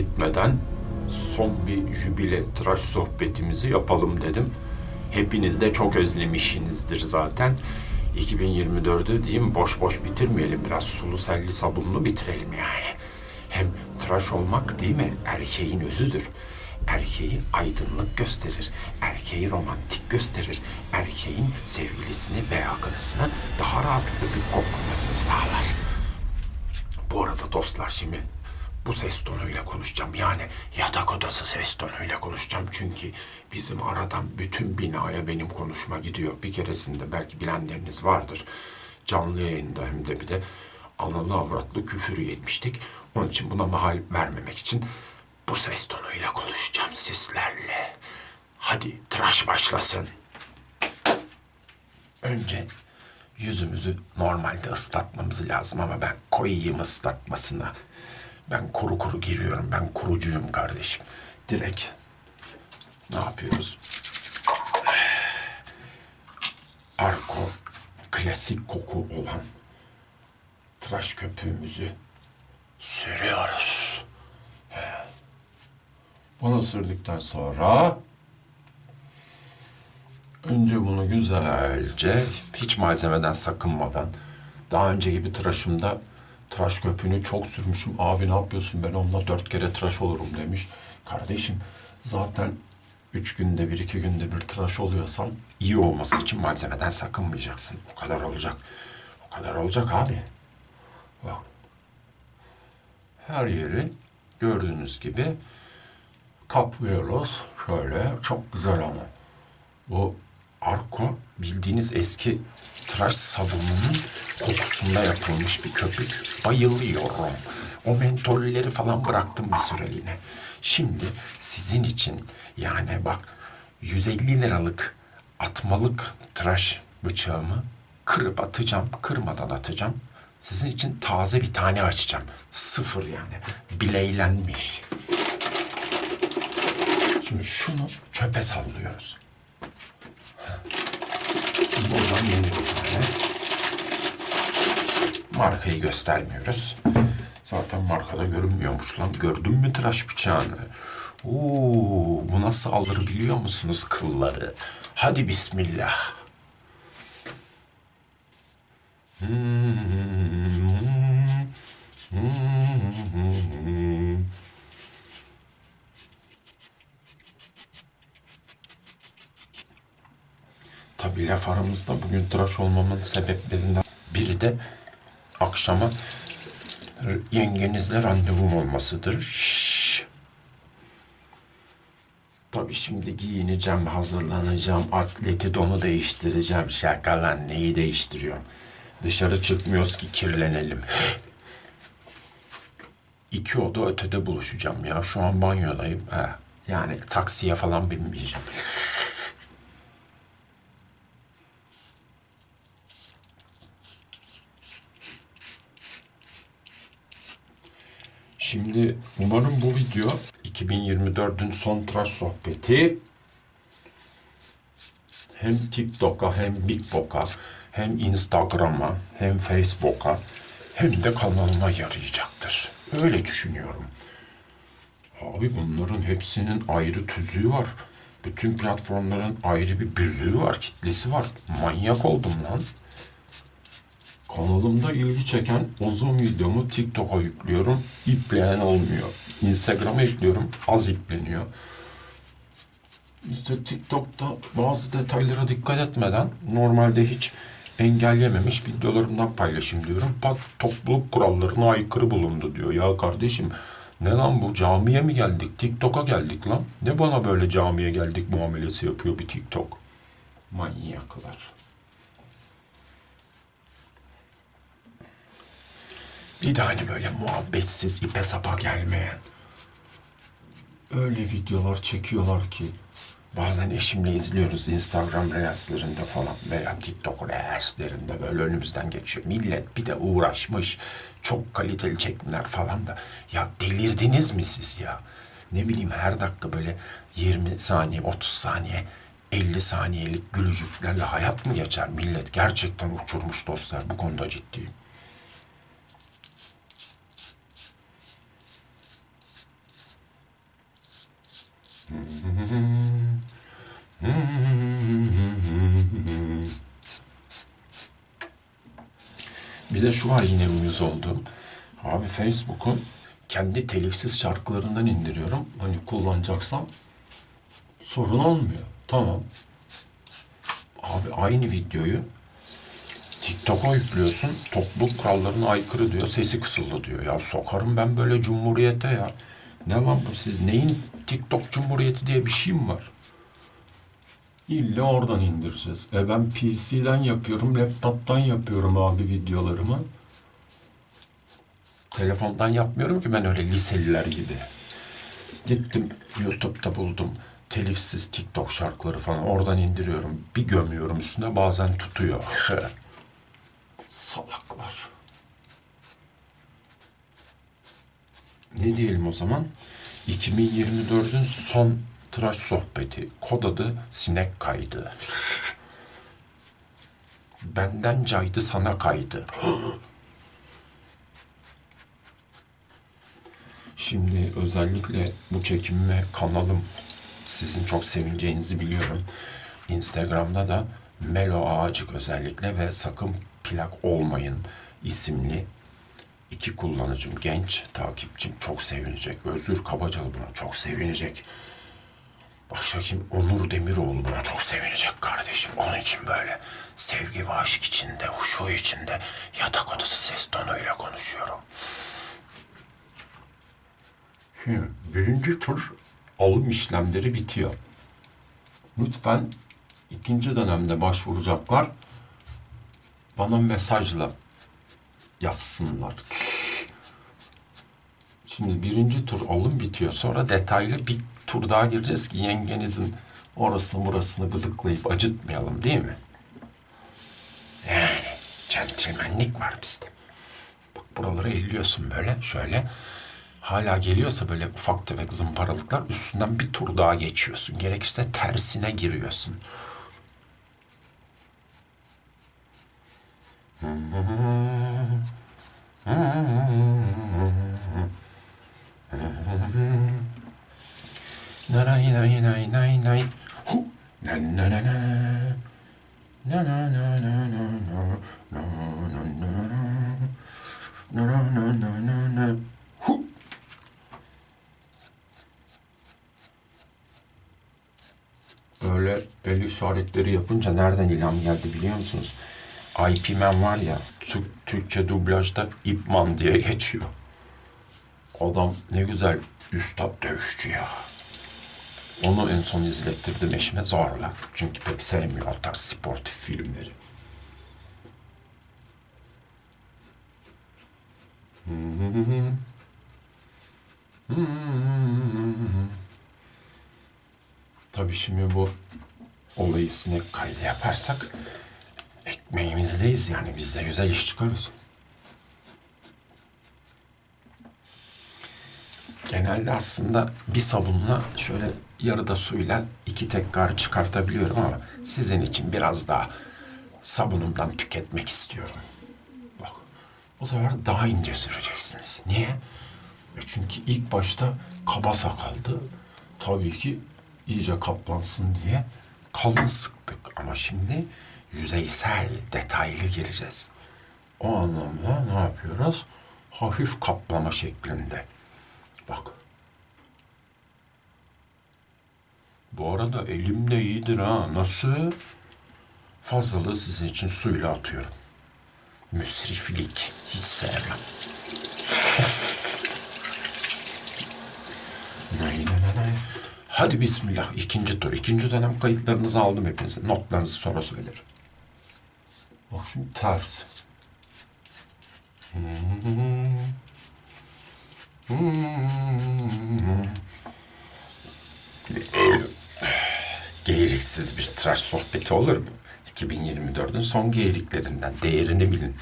geçmeden son bir jübile tıraş sohbetimizi yapalım dedim. Hepiniz de çok özlemişsinizdir zaten. 2024'ü diyeyim boş boş bitirmeyelim. Biraz sulu selli sabunlu bitirelim yani. Hem tıraş olmak değil mi erkeğin özüdür. Erkeği aydınlık gösterir. Erkeği romantik gösterir. Erkeğin sevgilisini veya karısını daha rahat öpüp koklamasını sağlar. Bu arada dostlar şimdi bu ses tonuyla konuşacağım. Yani yatak odası ses tonuyla konuşacağım. Çünkü bizim aradan bütün binaya benim konuşma gidiyor. Bir keresinde belki bilenleriniz vardır. Canlı yayında hem de bir de analı avratlı küfür yetmiştik. Onun için buna mahal vermemek için bu ses tonuyla konuşacağım sizlerle. Hadi tıraş başlasın. Önce yüzümüzü normalde ıslatmamız lazım ama ben koyayım ıslatmasına. Ben kuru kuru giriyorum. Ben kurucuyum kardeşim. Direkt ne yapıyoruz? Arko klasik koku olan tıraş köpüğümüzü sürüyoruz. Bunu sürdükten sonra önce bunu güzelce hiç malzemeden sakınmadan daha önce gibi tıraşımda tıraş köpüğünü çok sürmüşüm. Abi ne yapıyorsun ben onunla dört kere tıraş olurum demiş. Kardeşim zaten üç günde bir iki günde bir tıraş oluyorsan iyi olması için malzemeden sakınmayacaksın. O kadar olacak. O kadar olacak abi. Bak. Her yeri gördüğünüz gibi kaplıyoruz. Şöyle çok güzel ama. Bu Arko bildiğiniz eski tıraş sabununun kokusunda yapılmış bir köpük. Bayılıyorum. O mentolleri falan bıraktım bir süreliğine. Şimdi sizin için yani bak 150 liralık atmalık tıraş bıçağımı kırıp atacağım, kırmadan atacağım. Sizin için taze bir tane açacağım. Sıfır yani. Bileylenmiş. Şimdi şunu çöpe sallıyoruz. Buradan yeni bir tane. Markayı göstermiyoruz. Zaten markada görünmüyormuş lan. Gördün mü tıraş bıçağını? Oo, bu nasıl alır biliyor musunuz kılları? Hadi bismillah. Tabii laf aramızda bugün tıraş olmamın sebeplerinden biri de akşama yengenizle randevum olmasıdır. Şşş. Tabii şimdi giyineceğim, hazırlanacağım, atleti donu değiştireceğim. Şaka lan neyi değiştiriyorum? Dışarı çıkmıyoruz ki kirlenelim. İki oda ötede buluşacağım ya. Şu an banyodayım. Ha. Yani taksiye falan binmeyeceğim. Şimdi umarım bu video 2024'ün son tıraş sohbeti hem TikTok'a hem BigBok'a hem Instagram'a hem Facebook'a hem de kanalıma yarayacaktır. Öyle düşünüyorum. Abi bunların hepsinin ayrı tüzüğü var. Bütün platformların ayrı bir büzüğü var, kitlesi var. Manyak oldum lan. Kanalımda ilgi çeken uzun videomu TikTok'a yüklüyorum. İpleyen olmuyor. Instagram'a yüklüyorum. Az ipleniyor. İşte TikTok'ta bazı detaylara dikkat etmeden normalde hiç engellememiş videolarımdan paylaşayım diyorum. Pat topluluk kurallarına aykırı bulundu diyor. Ya kardeşim ne lan bu camiye mi geldik? TikTok'a geldik lan. Ne bana böyle camiye geldik muamelesi yapıyor bir TikTok. Manyaklar. Bir de hani böyle muhabbetsiz ipe sapa gelmeyen. Öyle videolar çekiyorlar ki bazen eşimle izliyoruz Instagram Reels'lerinde falan veya TikTok Reels'lerinde böyle önümüzden geçiyor. Millet bir de uğraşmış çok kaliteli çekimler falan da ya delirdiniz mi siz ya? Ne bileyim her dakika böyle 20 saniye 30 saniye 50 saniyelik gülücüklerle hayat mı geçer? Millet gerçekten uçurmuş dostlar bu konuda ciddiyim. Bir de şu var yine uyuz oldum. Abi Facebook'un kendi telifsiz şarkılarından indiriyorum. Hani kullanacaksam sorun olmuyor. Tamam. Abi aynı videoyu TikTok'a yüklüyorsun. Topluluk kurallarına aykırı diyor. Sesi kısıldı diyor. Ya sokarım ben böyle cumhuriyete ya. Ne lan bu siz neyin TikTok cumhuriyeti diye bir şey mi var? İlla oradan indireceğiz. E ben PC'den yapıyorum, laptop'tan yapıyorum abi videolarımı. Telefondan yapmıyorum ki ben öyle liseliler gibi. Gittim YouTube'da buldum telifsiz TikTok şarkıları falan oradan indiriyorum. Bir gömüyorum üstüne bazen tutuyor. Salaklar. Ne diyelim o zaman? 2024'ün son tıraş sohbeti. Kod adı sinek kaydı. Benden caydı sana kaydı. Şimdi özellikle bu çekimime kanalım sizin çok sevineceğinizi biliyorum. Instagram'da da Melo Ağacık özellikle ve sakın plak olmayın isimli iki kullanıcım, genç takipçim çok sevinecek. Özgür Kabacalı buna çok sevinecek. Başka kim? Onur Demiroğlu buna çok sevinecek kardeşim. Onun için böyle sevgi ve aşk içinde, huşu içinde yatak odası ses tonuyla konuşuyorum. Şimdi birinci tur alım işlemleri bitiyor. Lütfen ikinci dönemde başvuracaklar bana mesajla yazsınlar. Şimdi birinci tur alım bitiyor. Sonra detaylı bir tur daha gireceğiz ki yengenizin orasını burasını gıdıklayıp acıtmayalım değil mi? Yani centilmenlik var bizde. Bak buraları elliyorsun böyle şöyle. Hala geliyorsa böyle ufak tefek zımparalıklar üstünden bir tur daha geçiyorsun. Gerekirse tersine giriyorsun. Nay nay nay nay nay. Hu. Na na na na. Na na na na na na. Na na na na. Na na na na na. Hu. Böyle el işaretleri yapınca nereden ilham geldi biliyor musunuz? IP Man var ya, Türk, Türkçe dublajda İpman diye geçiyor. Adam ne güzel üstad dövüşçü ya. Onu en son izlettirdim eşime zorla. Çünkü pek sevmiyor o tarz sportif filmleri. Tabii şimdi bu olayı sinek kaydı yaparsak ekmeğimizdeyiz yani biz de güzel iş çıkarız. Genelde aslında bir sabunla şöyle yarıda suyla iki tekrar çıkartabiliyorum ama sizin için biraz daha sabunumdan tüketmek istiyorum. Bak bu sefer daha ince süreceksiniz. Niye? E çünkü ilk başta kaba sakaldı. Tabii ki iyice kaplansın diye kalın sıktık. Ama şimdi yüzeysel, detaylı gireceğiz. O anlamda ne yapıyoruz? Hafif kaplama şeklinde. Bak. Bu arada elim de iyidir ha. Nasıl? Fazlalığı sizin için suyla atıyorum. Müsriflik. Hiç sevmem. Hadi bismillah. ikinci tur. İkinci dönem kayıtlarınızı aldım hepinizin. Notlarınızı sonra söylerim. Bak şimdi ters. Geğiriksiz bir tıraş sohbeti olur mu? 2024'ün son geğiriklerinden. Değerini bilin.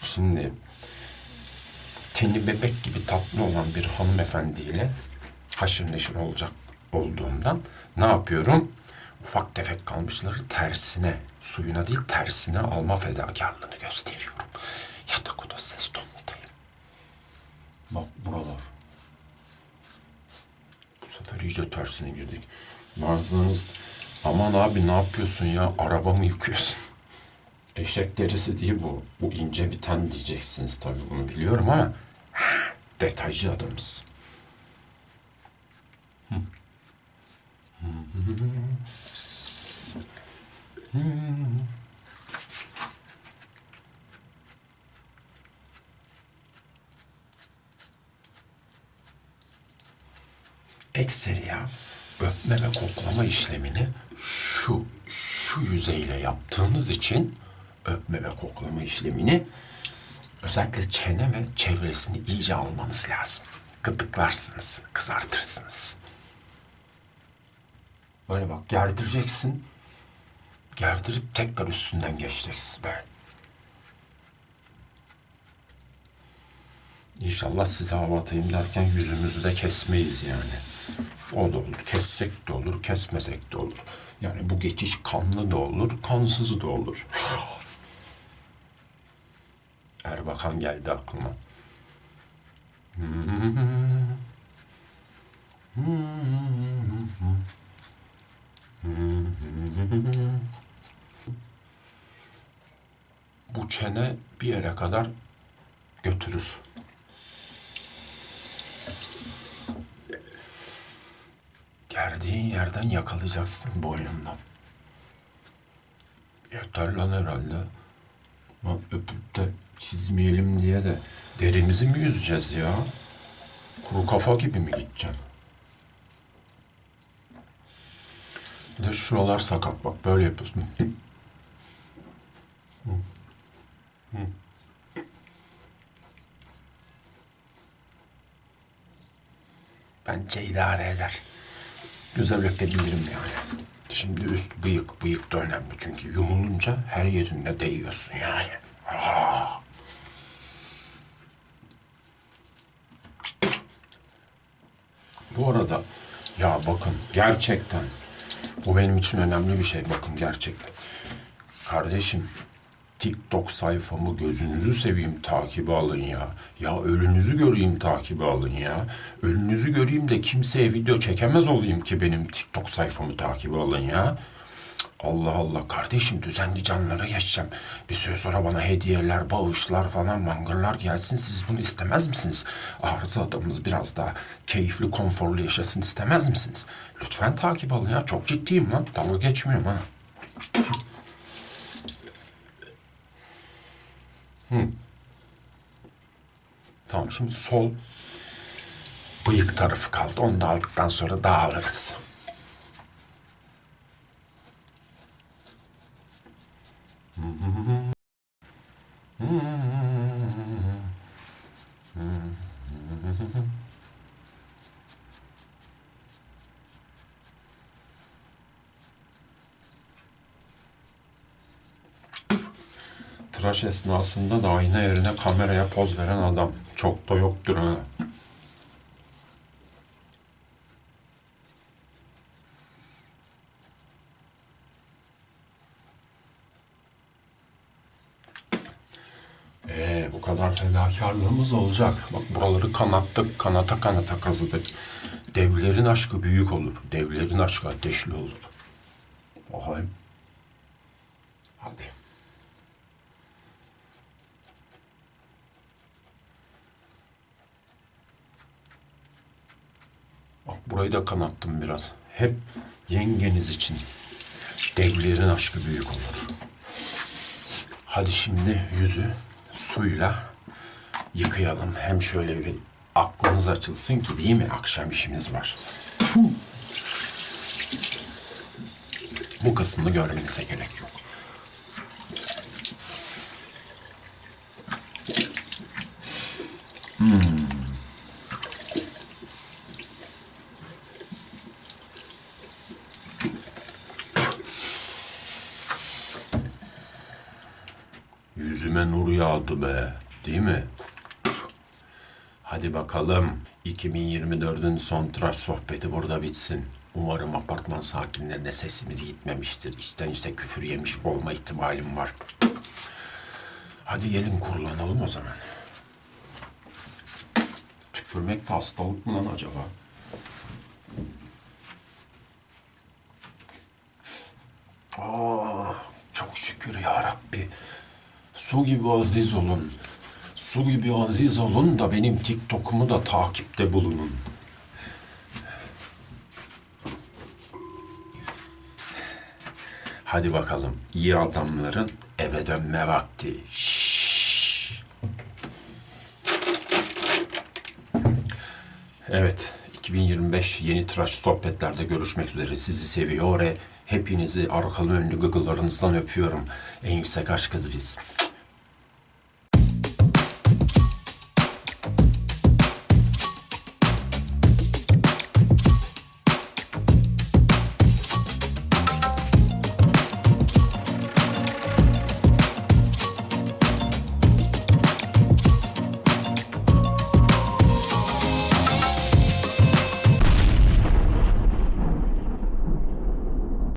Şimdi teni bebek gibi tatlı olan bir hanımefendiyle haşır neşir olacak olduğumdan ne yapıyorum? Ufak tefek kalmışları tersine suyuna değil tersine alma fedakarlığını gösteriyorum. Yatak odası ses tonundayım. Bak buralar. Bu sefer iyice tersine girdik. Bazılarınız aman abi ne yapıyorsun ya araba mı yıkıyorsun? Eşek derisi değil bu. Bu ince bir ten diyeceksiniz tabii bunu biliyorum ama detaycı adamız. Ekseri ya öpme ve koklama işlemini şu şu yüzeyle yaptığınız için öpme ve koklama işlemini özellikle çene ve çevresini iyice almanız lazım. Gıdıklarsınız, kızartırsınız. Böyle bak gerdireceksin. Gerdirip tekrar üstünden geçeceksin böyle. İnşallah size hava atayım derken yüzümüzü de kesmeyiz yani. O da olur. Kessek de olur, kesmesek de olur. Yani bu geçiş kanlı da olur, kansız da olur. Erbakan geldi aklıma. Bu çene bir yere kadar götürür. Gerdiğin yerden yakalayacaksın boynundan. Yeter lan herhalde. Lan öpüp de çizmeyelim diye de derimizi mi yüzeceğiz ya? Kuru kafa gibi mi gideceğim? Bir de şuralar sakat bak böyle yapıyorsun. Bence idare eder. Güzel öpebilirim yani. Şimdi üst bıyık, bıyık da önemli çünkü yumulunca her yerine değiyorsun yani. Ah. Bu arada ya bakın gerçekten bu benim için önemli bir şey bakın gerçekten. Kardeşim TikTok sayfamı gözünüzü seveyim takibi alın ya. Ya ölünüzü göreyim takibi alın ya. Ölünüzü göreyim de kimseye video çekemez olayım ki benim TikTok sayfamı takibi alın ya. Allah Allah kardeşim düzenli canlara geçeceğim. Bir süre sonra bana hediyeler, bağışlar falan mangırlar gelsin. Siz bunu istemez misiniz? Arıza adamımız biraz daha keyifli, konforlu yaşasın istemez misiniz? Lütfen takip alın ya. Çok ciddiyim lan. Dalga geçmiyorum ha. Tamam şimdi sol bıyık tarafı kaldı. Onu da aldıktan sonra dağılırız. Tıraş esnasında da ayna yerine kameraya poz veren adam. Çok da yoktur ha. Ee, bu kadar fedakarlığımız olacak. Bak buraları kanattık, kanata kanata kazıdık. Devlerin aşkı büyük olur. Devlerin aşkı ateşli olur. Bakayım. Hadi. Bak burayı da kanattım biraz. Hep yengeniz için. Devlerin aşkı büyük olur. Hadi şimdi yüzü suyla yıkayalım. Hem şöyle bir aklınız açılsın ki değil mi? Akşam işimiz var. Bu kısmını görmenize gerek yok. Yüzüme nur yağdı be, değil mi? Hadi bakalım 2024'ün son tıraş sohbeti burada bitsin. Umarım apartman sakinlerine sesimiz gitmemiştir. İçten içe küfür yemiş olma ihtimalim var. Hadi gelin kurulanalım o zaman. Tükürmek de hastalık mı lan acaba? Aa, çok şükür ya Rabbi. Su gibi aziz olun. Su gibi aziz olun da benim TikTok'umu da takipte bulunun. Hadi bakalım. iyi adamların eve dönme vakti. Şşş. Evet, 2025 yeni tıraş sohbetlerde görüşmek üzere. Sizi seviyor ve hepinizi arkalı önlü gıgılarınızdan öpüyorum. En yüksek aşkız biz.